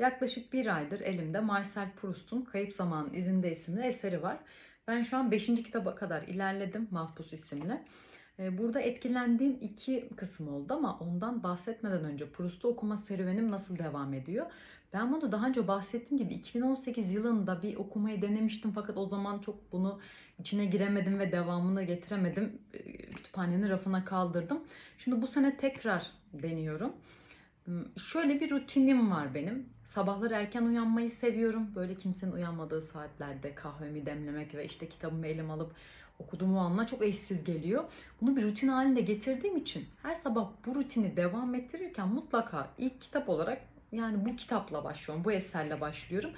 Yaklaşık bir aydır elimde Marcel Proust'un Kayıp Zamanın İzinde isimli eseri var. Ben şu an 5. kitaba kadar ilerledim Mahpus isimli. Ee, Burada etkilendiğim iki kısım oldu ama ondan bahsetmeden önce Proust'u okuma serüvenim nasıl devam ediyor? Ben bunu daha önce bahsettiğim gibi 2018 yılında bir okumayı denemiştim fakat o zaman çok bunu içine giremedim ve devamını getiremedim. Ee, Kütüphanenin rafına kaldırdım. Şimdi bu sene tekrar deniyorum. Şöyle bir rutinim var benim. Sabahları erken uyanmayı seviyorum. Böyle kimsenin uyanmadığı saatlerde kahvemi demlemek ve işte kitabımı elim alıp okuduğum o anlar çok eşsiz geliyor. Bunu bir rutin haline getirdiğim için her sabah bu rutini devam ettirirken mutlaka ilk kitap olarak yani bu kitapla başlıyorum, bu eserle başlıyorum.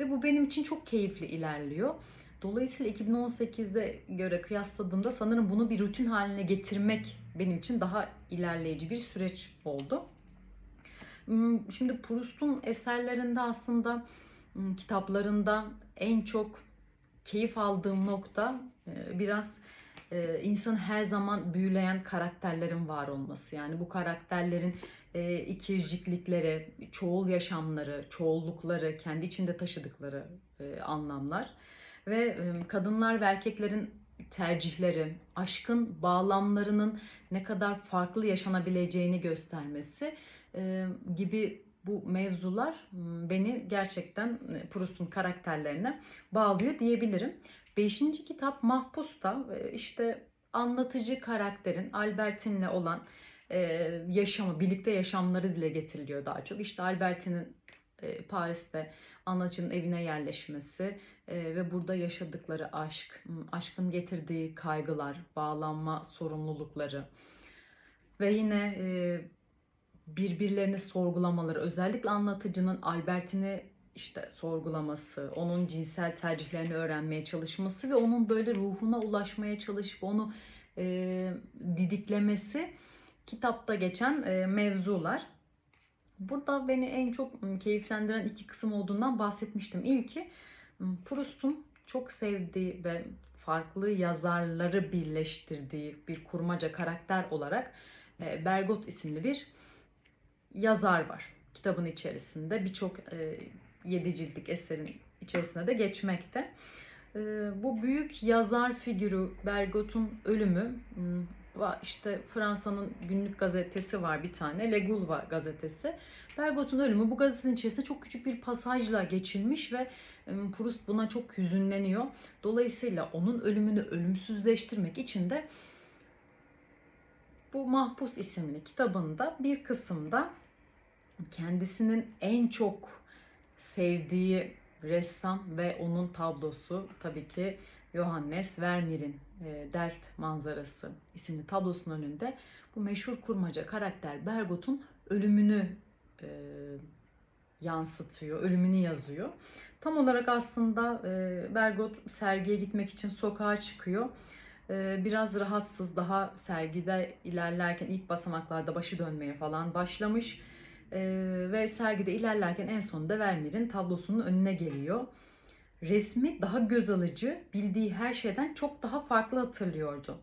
Ve bu benim için çok keyifli ilerliyor. Dolayısıyla 2018'de göre kıyasladığımda sanırım bunu bir rutin haline getirmek benim için daha ilerleyici bir süreç oldu. Hmm, Şimdi Proust'un eserlerinde aslında hmm, kitaplarında en çok keyif aldığım nokta e, biraz e, insanı her zaman büyüleyen karakterlerin var olması. Yani bu karakterlerin e, ikirciklikleri, çoğul yaşamları, çoğullukları, kendi içinde taşıdıkları anlamlar ve kadınlar ve erkeklerin tercihleri, aşkın bağlamlarının ne kadar farklı yaşanabileceğini göstermesi e, gibi bu mevzular m, beni gerçekten e, Proust'un karakterlerine bağlıyor diyebilirim. Beşinci kitap Mahpus'ta e, işte anlatıcı karakterin Albertine'le olan e, yaşamı, birlikte yaşamları dile getiriliyor daha çok. İşte Albertine'in e, Paris'te anlatıcının evine yerleşmesi ve burada yaşadıkları aşk, m, aşkın getirdiği kaygılar, bağlanma sorumlulukları ve yine birbirlerini sorgulamaları, özellikle anlatıcının Albertini işte sorgulaması, onun cinsel tercihlerini öğrenmeye çalışması ve onun böyle ruhuna ulaşmaya çalışıp onu e, didiklemesi kitapta geçen e, mevzular. Burada beni en çok keyiflendiren iki kısım olduğundan bahsetmiştim. İlki Proust'un çok sevdiği ve farklı yazarları birleştirdiği bir kurmaca karakter olarak e, Bergot isimli bir yazar var kitabın içerisinde. Birçok e, yedi ciltlik eserin içerisinde de geçmekte. E, bu büyük yazar figürü Bergot'un ölümü m, va- işte Fransa'nın günlük gazetesi var bir tane Le Gaulois gazetesi. Bergot'un ölümü bu gazetenin içerisinde çok küçük bir pasajla geçilmiş ve e, Proust buna çok hüzünleniyor. Dolayısıyla onun ölümünü ölümsüzleştirmek için de bu Mahpus isimli kitabında bir kısımda kendisinin en çok sevdiği ressam ve onun tablosu tabii ki Johannes Vermeer'in e, Delt Manzarası isimli tablosunun önünde bu meşhur kurmaca karakter Bergot'un ölümünü e, yansıtıyor, ölümünü yazıyor. Tam olarak aslında e, Bergot sergiye gitmek için sokağa çıkıyor. E, biraz rahatsız, daha sergide ilerlerken ilk basamaklarda başı dönmeye falan başlamış. Ve sergide ilerlerken en sonunda Vermeer'in tablosunun önüne geliyor. Resmi daha göz alıcı, bildiği her şeyden çok daha farklı hatırlıyordu.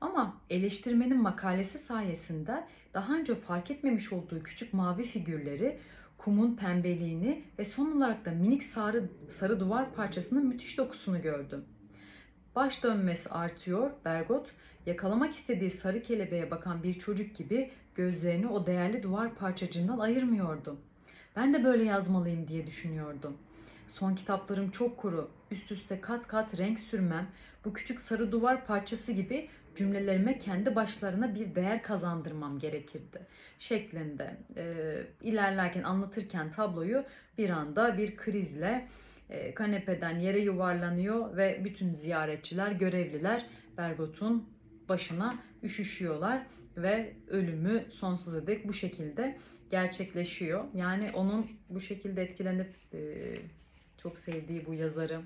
Ama eleştirmenin makalesi sayesinde daha önce fark etmemiş olduğu küçük mavi figürleri, kumun pembeliğini ve son olarak da minik sarı, sarı duvar parçasının müthiş dokusunu gördü. Baş dönmesi artıyor. Bergot yakalamak istediği sarı kelebeğe bakan bir çocuk gibi gözlerini o değerli duvar parçacığından ayırmıyordu. Ben de böyle yazmalıyım diye düşünüyordum. Son kitaplarım çok kuru. Üst üste kat kat renk sürmem, bu küçük sarı duvar parçası gibi cümlelerime kendi başlarına bir değer kazandırmam gerekirdi. Şeklinde e, ilerlerken anlatırken tabloyu bir anda bir krizle e, kanepeden yere yuvarlanıyor ve bütün ziyaretçiler, görevliler Bergot'un başına üşüşüyorlar ve ölümü sonsuza dek bu şekilde gerçekleşiyor. Yani onun bu şekilde etkilenip e, çok sevdiği bu yazarı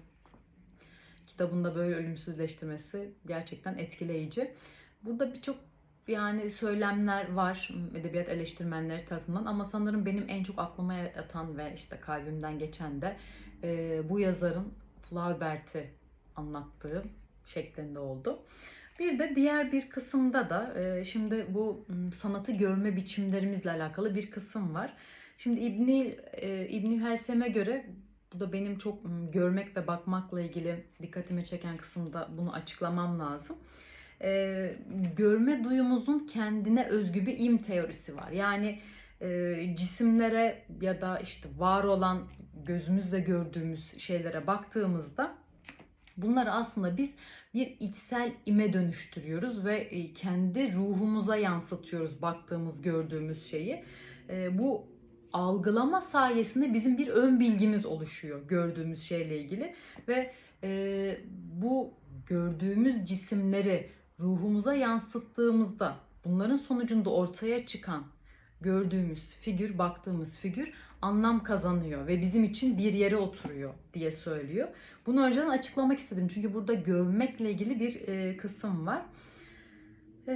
kitabında böyle ölümsüzleştirmesi gerçekten etkileyici. Burada birçok yani söylemler var edebiyat eleştirmenleri tarafından ama sanırım benim en çok aklıma yatan ve işte kalbimden geçen de e, bu yazarın Flaubert'i anlattığı şeklinde oldu. Bir de diğer bir kısımda da e, şimdi bu sanatı görme biçimlerimizle alakalı bir kısım var. Şimdi İbni e, İbni Helsem'e göre bu da benim çok görmek ve bakmakla ilgili dikkatimi çeken kısımda bunu açıklamam lazım. E, görme duyumuzun kendine özgü bir im teorisi var. Yani e, cisimlere ya da işte var olan gözümüzle gördüğümüz şeylere baktığımızda bunları aslında biz bir içsel ime dönüştürüyoruz ve e, kendi ruhumuza yansıtıyoruz baktığımız, gördüğümüz şeyi. E, bu algılama sayesinde bizim bir ön bilgimiz oluşuyor gördüğümüz şeyle ilgili ve e, bu gördüğümüz cisimleri ruhumuza yansıttığımızda bunların sonucunda ortaya çıkan gördüğümüz figür, baktığımız figür anlam kazanıyor ve bizim için bir yere oturuyor diye söylüyor. Bunu önceden açıklamak istedim çünkü burada görmekle ilgili bir e, kısım var. E,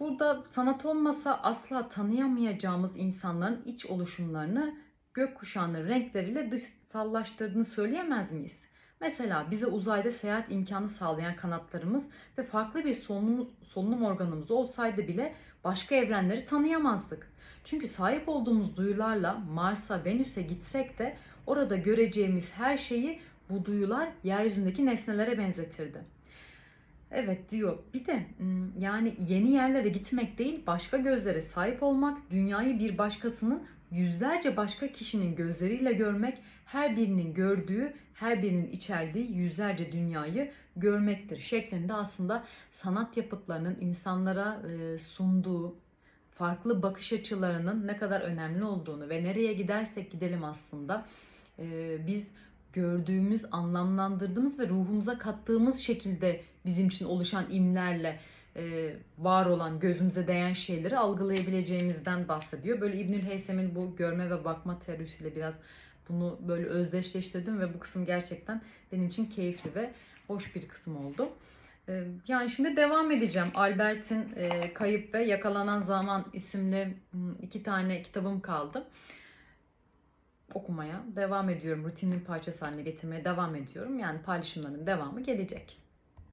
burada sanat olmasa asla tanıyamayacağımız insanların iç oluşumlarını gökkuşağının renkleriyle dışsallaştırdığını söyleyemez miyiz? Mesela bize uzayda seyahat imkanı sağlayan kanatlarımız ve farklı bir solunum, solunum organımız olsaydı bile başka evrenleri tanıyamazdık. Çünkü sahip olduğumuz duyularla Mars'a, Venüs'e gitsek de orada göreceğimiz her şeyi bu duyular yeryüzündeki nesnelere benzetirdi. Evet diyor. Bir de m, yani yeni yerlere gitmek değil, başka gözlere sahip olmak, dünyayı bir başkasının yüzlerce başka kişinin gözleriyle görmek, her birinin gördüğü, her birinin içerdiği yüzlerce dünyayı görmektir şeklinde aslında sanat yapıtlarının insanlara e, sunduğu farklı bakış açılarının ne kadar önemli olduğunu ve nereye gidersek gidelim aslında e, biz gördüğümüz, anlamlandırdığımız ve ruhumuza kattığımız şekilde bizim için oluşan imlerle e, var olan, gözümüze değen şeyleri algılayabileceğimizden bahsediyor. Böyle İbnül Heysem'in bu görme ve bakma teorisiyle biraz bunu böyle özdeşleştirdim ve bu kısım gerçekten benim için keyifli ve hoş bir kısım oldu. E, yani şimdi devam edeceğim. Albert'in e, Kayıp ve Yakalanan Zaman isimli m, iki tane kitabım kaldı okumaya devam ediyorum. Rutinin parçası haline getirmeye devam ediyorum. Yani paylaşımların devamı gelecek.